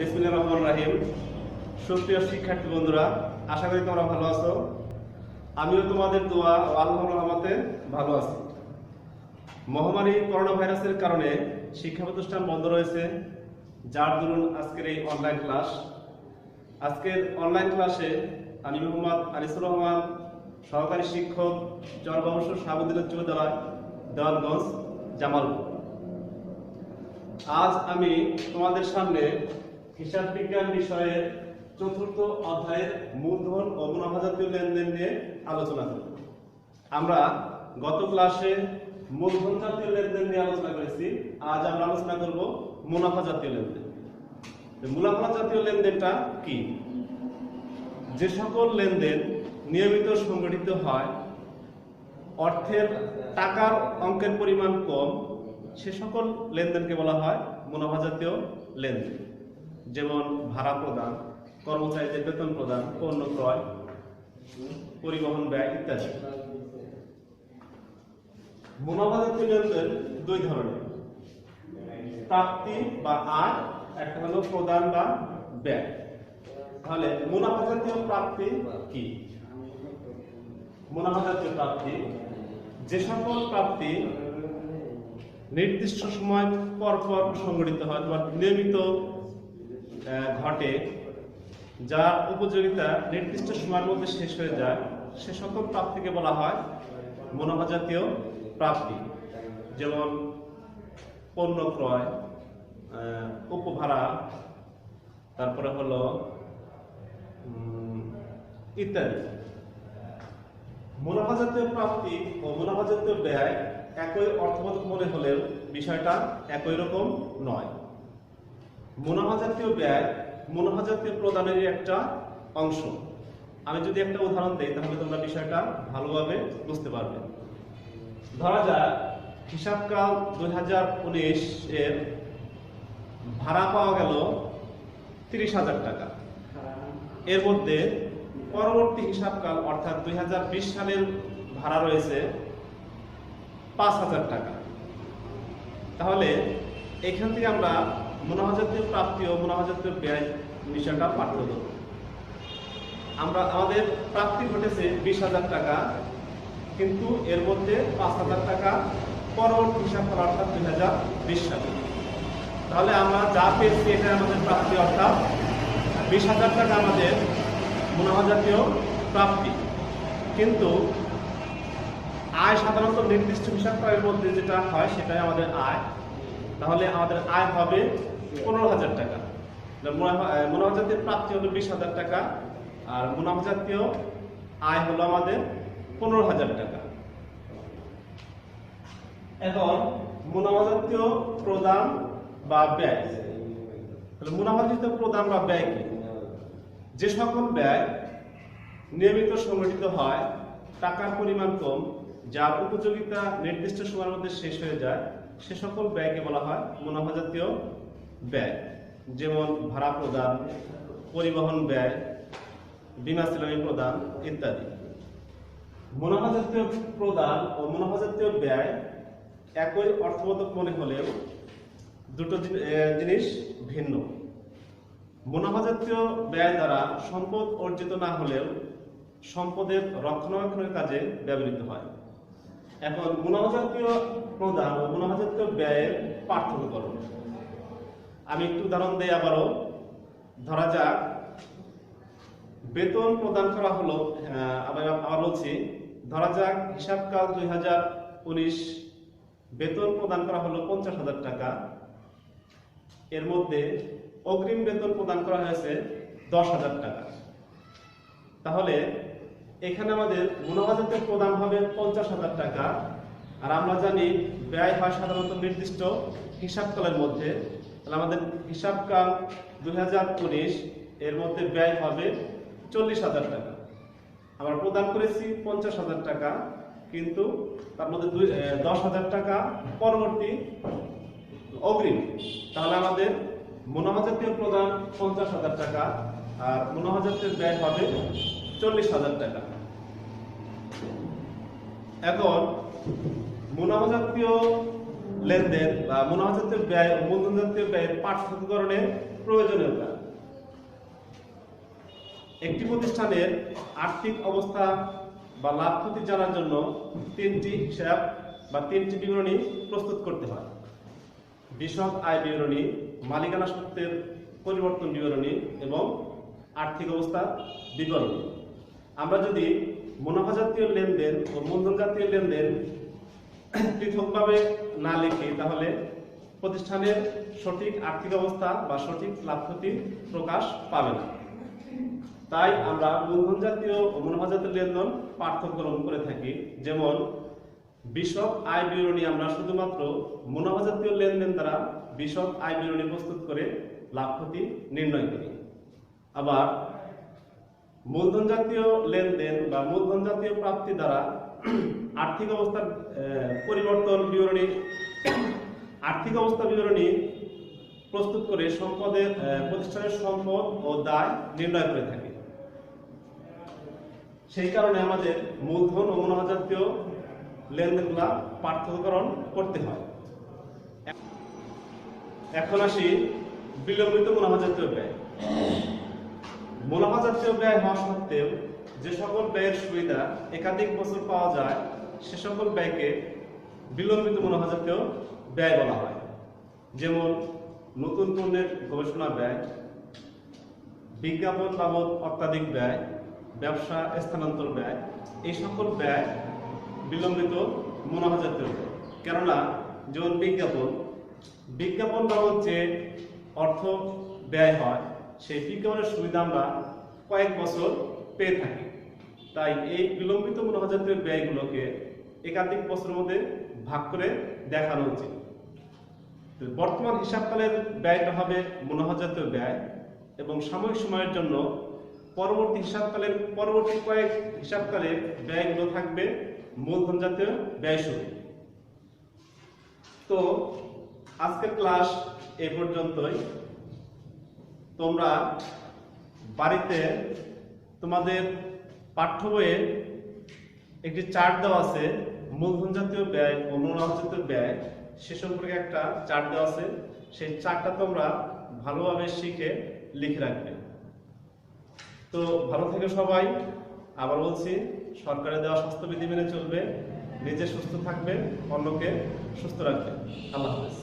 বিসমিল্লাহির রহমানির রহিম। সুপ্রিয় শিক্ষার্থী বন্ধুরা, আশা করি তোমরা ভালো আছো। আমিও তোমাদের দোয়া ও আল্লাহর রহমতে ভালো আছি। মহামারী করোনা ভাইরাসের কারণে শিক্ষা প্রতিষ্ঠান বন্ধ রয়েছে, যার দরুন আজকের এই অনলাইন ক্লাস আজকের অনলাইন ক্লাসে আমি মোহাম্মদ আনিসুর রহমান, সহকারী শিক্ষক জলবাবসর সাবুদ্দিন উচ্চ বিদ্যালয় দেওয়ানগঞ্জ, জামালপুর। আজ আমি তোমাদের সামনে হিসাব বিজ্ঞান বিষয়ের চতুর্থ অধ্যায়ের মূলধন ও মুনাফা জাতীয় লেনদেন নিয়ে আলোচনা করব। আমরা গত ক্লাসে মূলধন জাতীয় লেনদেন নিয়ে আলোচনা করেছি। আজ আমরা আলোচনা করব মুনাফা জাতীয় লেনদেন। মুনাফা জাতীয় লেনদেনটা কি? যে সকল লেনদেন নিয়মিত সংগঠিত হয়, অর্থের টাকার অঙ্কের পরিমাণ কম, সে সকল লেনদেনকে বলা হয় মুনাফা জাতীয় লেনদেন। যেমন ভাড়া প্রদান, কর্মচারীদের বেতন প্রদান, পণ্য ক্রয়, পরিবহন ব্যয় ইত্যাদি। মুনাফা জাতীয় লেনদেন দুই ধরনের। প্রাপ্তি বা আয়, একটা হলো প্রদান বা ব্যয়। তাহলে মুনাফা জাতীয় প্রাপ্তি কি? মুনাফা জাতীয় প্রাপ্তি, যে সকল প্রাপ্তি নির্দিষ্ট সময় পর পর সংগঠিত হয় বা নিয়মিত ঘটে, যার উপযোগিতা নির্দিষ্ট সময়ের মধ্যে শেষ হয়ে যায়। সে সকল প্রাপ্তিকে বলা হয় মুনাফা জাতীয় প্রাপ্তি, যেমন পণ্য ক্রয় উপভাড়া, তারপরে হলো ইত্যাদি। মুনাফা জাতীয় প্রাপ্তি ও মুনাফা জাতীয় ব্যয় একই অর্থবোধক মনে হলেও বিষয়টা একই রকম নয়। মুনাফা জাতীয় ব্যয় মুনাফা জাতীয় প্রদানেরই একটা অংশ। আমি যদি একটা উদাহরণ দেই, তাহলে তোমরা বিষয়টা ভালোভাবে বুঝতে পারবে। ধরা যাক, হিসাবকাল দুই হাজার উনিশ এর ভাড়া পাওয়া গেল তিরিশ হাজার টাকা। এর মধ্যে পরবর্তী হিসাবকাল, অর্থাৎ দুই হাজার বিশ সালের ভাড়া রয়েছে পাঁচ হাজার টাকা। তাহলে এখান থেকে আমরা মুনাফাজাতীয় প্রাপ্তি ও মুনাফাজাতীয় ব্যয় বিষয়টা করব আমরা, আমাদের প্রাপ্তি ঘটেছে বিশ হাজার টাকা, কিন্তু এর মধ্যে পাঁচ হাজার টাকা পরবর্তী হিসাব করা অর্থাৎ দুই হাজার বিশ সালে। তাহলে আমরা যা পেয়েছি এটা আমাদের প্রাপ্তি অর্থাৎ বিশ হাজার টাকা আমাদের মুনাফা জাতীয় প্রাপ্তি। কিন্তু আয় সাধারণত নির্দিষ্ট হিসাব করার মধ্যে যেটা হয় সেটাই আমাদের আয়। তাহলে আমাদের আয় হবে পনেরো হাজার টাকা। মুনাফা জাতীয় প্রাপ্তি হলো বিশ হাজার টাকা, আর মুনাফা জাতীয় আয় হলো আমাদের পনেরো হাজার টাকা। এখন মুনাফা জাতীয় প্রদান বা ব্যয়। তাহলে মুনাফা জাতীয় প্রদান বা ব্যয় কি? যে সকল ব্যয় নিয়মিত সংগঠিত হয়, টাকার পরিমাণ কম, যার উপযোগিতা নির্দিষ্ট সময়ের মধ্যে শেষ হয়ে যায় সে সকল ব্যয়কে বলা হয় মুনাফা জাতীয় ব্যয়। যেমন ভাড়া প্রদান, পরিবহন ব্যয়, বিমা সিলামি প্রদান ইত্যাদি। মুনাফা জাতীয় প্রদান ও মুনাফা জাতীয় ব্যয় একই অর্থবোধক মনে হলেও দুটো জিনিস ভিন্ন। মুনাফা জাতীয় ব্যয় দ্বারা সম্পদ অর্জিত না হলেও সম্পদের রক্ষণাবেক্ষণের কাজে ব্যবহৃত হয়। এখন মুনাফা প্রদান ও মুনাফা ব্যয়ের পার্থক্য করো। আমি একটু উদাহরণ দেই আবারও। ধরা যাক, বেতন প্রদান করা হলো আবার আবার বলছি, ধরা যাক হিসাবকাল দুই হাজার উনিশ, বেতন প্রদান করা হলো পঞ্চাশ হাজার টাকা। এর মধ্যে অগ্রিম বেতন প্রদান করা হয়েছে দশ হাজার টাকা। তাহলে এখানে আমাদের মুনাফাজাতে প্রদান হবে পঞ্চাশ হাজার টাকা। আর আমরা জানি ব্যয় হয় সাধারণত নির্দিষ্ট হিসাবকালের মধ্যে। তাহলে আমাদের হিসাবকাল দুই হাজার উনিশ, এর মধ্যে ব্যয় হবে চল্লিশ হাজার টাকা। আমরা প্রদান করেছি পঞ্চাশ হাজার টাকা, কিন্তু তার মধ্যে দুই দশ হাজার টাকা পরবর্তী অগ্রিম। তাহলে আমাদের মুনাফা জাতীয় প্রদান পঞ্চাশ হাজার টাকা, আর মুনাফা জাতীয় ব্যয় হবে চল্লিশ হাজার টাকা। এখন মুনাফা জাতীয় লেনদেন বা মুনাফা জাতীয় ব্যয় ও মূলধন জাতীয় ব্যয়ের পার্থক্যকরণের প্রয়োজনীয়তা। একটি প্রতিষ্ঠানের আর্থিক অবস্থা বা লাভ ক্ষতি জানার জন্য তিনটি হিসাব বা তিনটি বিবরণী প্রস্তুত করতে হয়। বিশদ আয় বিবরণী মালিকানা সত্ত্বের পরিবর্তন বিবরণী এবং আর্থিক অবস্থা বিবরণী। আমরা যদি মুনাফা জাতীয় লেনদেন ও মূলধন জাতীয় লেনদেন পৃথকভাবে না লিখি, তাহলে প্রতিষ্ঠানের সঠিক আর্থিক অবস্থা বা সঠিক লাভ ক্ষতি প্রকাশ পাবে না। তাই আমরা মূলধন জাতীয় ও মুনাফা জাতীয় লেনদেন পার্থক্যকরণ করে থাকি। যেমন বিশদ আয় বিবরণী আমরা শুধুমাত্র মুনাফা জাতীয় লেনদেন দ্বারা বিশদ আয় বিবরণী প্রস্তুত করে লাভ ক্ষতি নির্ণয় করি। আবার মূলধন জাতীয় লেনদেন বা মূলধন জাতীয় প্রাপ্তি দ্বারা আর্থিক অবস্থার পরিবর্তন বিবরণী, আর্থিক অবস্থা বিবরণী প্রস্তুত করে সম্পদের প্রতিষ্ঠানের সম্পদ ও দায় নির্ণয় করে থাকে। সেই কারণে আমাদের মূলধন ও মুনাফা জাতীয় লেনদেনগুলা পার্থক্যকরণ করতে হয়। এখন আসি বিলম্বিত মুনাফা জাতীয় ব্যয়। মুনাফা জাতীয় ব্যয় হওয়া সত্ত্বেও যে সকল ব্যয়ের সুবিধা একাধিক বছর পাওয়া যায়, সে সকল ব্যয়কে বিলম্বিত মুনাফা জাতীয় ব্যয় বলা হয়। যেমন নতুন পণ্যের গবেষণা ব্যয়, বিজ্ঞাপন বাবদ অত্যাধিক ব্যয়, ব্যবসা স্থানান্তর ব্যয়, এই সকল ব্যয় বিলম্বিত মুনাফা জাতীয় ব্যয়। কেননা যেমন বিজ্ঞাপন বিজ্ঞাপন বাবদ যে অর্থ ব্যয় হয় সেই বিজ্ঞাপনের সুবিধা আমরা কয়েক বছর পেয়ে থাকি। তাই এই বিলম্বিত মুনাফা জাতীয় ব্যয়গুলোকে একাধিক বছরের মধ্যে ভাগ করে দেখানো উচিত। বর্তমান হিসাবকালের ব্যয়টা হবে মুনাফা জাতীয় ব্যয় এবং সাময়িক সময়ের জন্য পরবর্তী হিসাবকালের, পরবর্তী কয়েক হিসাবকালের ব্যয়গুলো থাকবে মূলধন জাতীয় ব্যয় শুরু তো আজকের ক্লাস এই পর্যন্তই। তোমরা বাড়িতে তোমাদের পাঠ্য বইয়ে একটি চার্ট দেওয়া আছে, মূলধন জাতীয় ব্যয় ও মুনাফা জাতীয় ব্যয়, সে সম্পর্কে একটা চার্ট দেওয়া আছে। সেই চার্টটা তোমরা ভালোভাবে শিখে লিখে রাখবে। তো ভালো থেকে সবাই। আবার বলছি সরকারের দেওয়া স্বাস্থ্যবিধি মেনে চলবে, নিজে সুস্থ থাকবে, অন্যকে সুস্থ রাখবে। আল্লাহ হাফেজ।